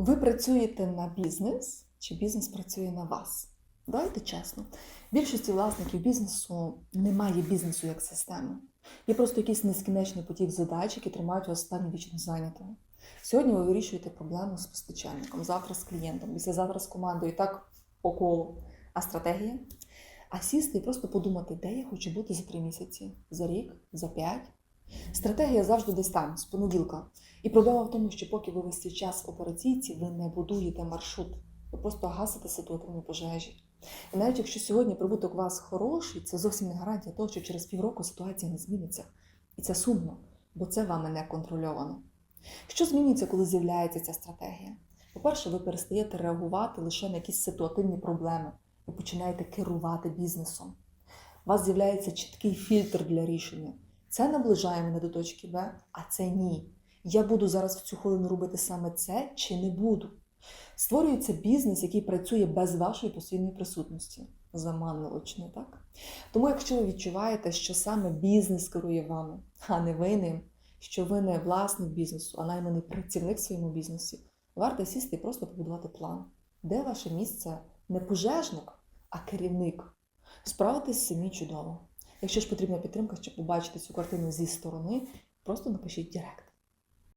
Ви працюєте на бізнес, чи бізнес працює на вас? Давайте чесно. Більшості власників бізнесу немає бізнесу як системи. Є просто якийсь нескінчений потік задач, які тримають вас стані вічно зайнятими. Сьогодні ви вирішуєте проблему з постачальником, завтра з клієнтом, післязавтра з командою, і так по колу. А стратегія? А сісти і просто подумати, де я хочу бути за три місяці, за рік, за п'ять. Стратегія завжди десь там, з понеділка. І проблема в тому, що поки ви весь цей час операційці, ви не будуєте маршрут, ви просто гасите ситуативні пожежі. І навіть якщо сьогодні прибуток у вас хороший, це зовсім не гарантія того, що через півроку ситуація не зміниться. І це сумно, бо це вами не контрольовано. Що змінюється, коли з'являється ця стратегія? По-перше, ви перестаєте реагувати лише на якісь ситуативні проблеми, ви починаєте керувати бізнесом. У вас з'являється чіткий фільтр для рішення. Це наближає мене до точки Б, а це ні. Я буду зараз в цю хвилину робити саме це чи не буду. Створюється бізнес, який працює без вашої постійної присутності. Заманливо чи не так? Тому, якщо ви відчуваєте, що саме бізнес керує вами, а не ви ним, що ви не власник бізнесу, а найманий працівник в своєму бізнесі, варто сісти і просто побудувати план, де ваше місце не пожежник, а керівник. Справитись самі чудово. Якщо ж потрібна підтримка, щоб побачити цю картину зі сторони, просто напишіть Директ.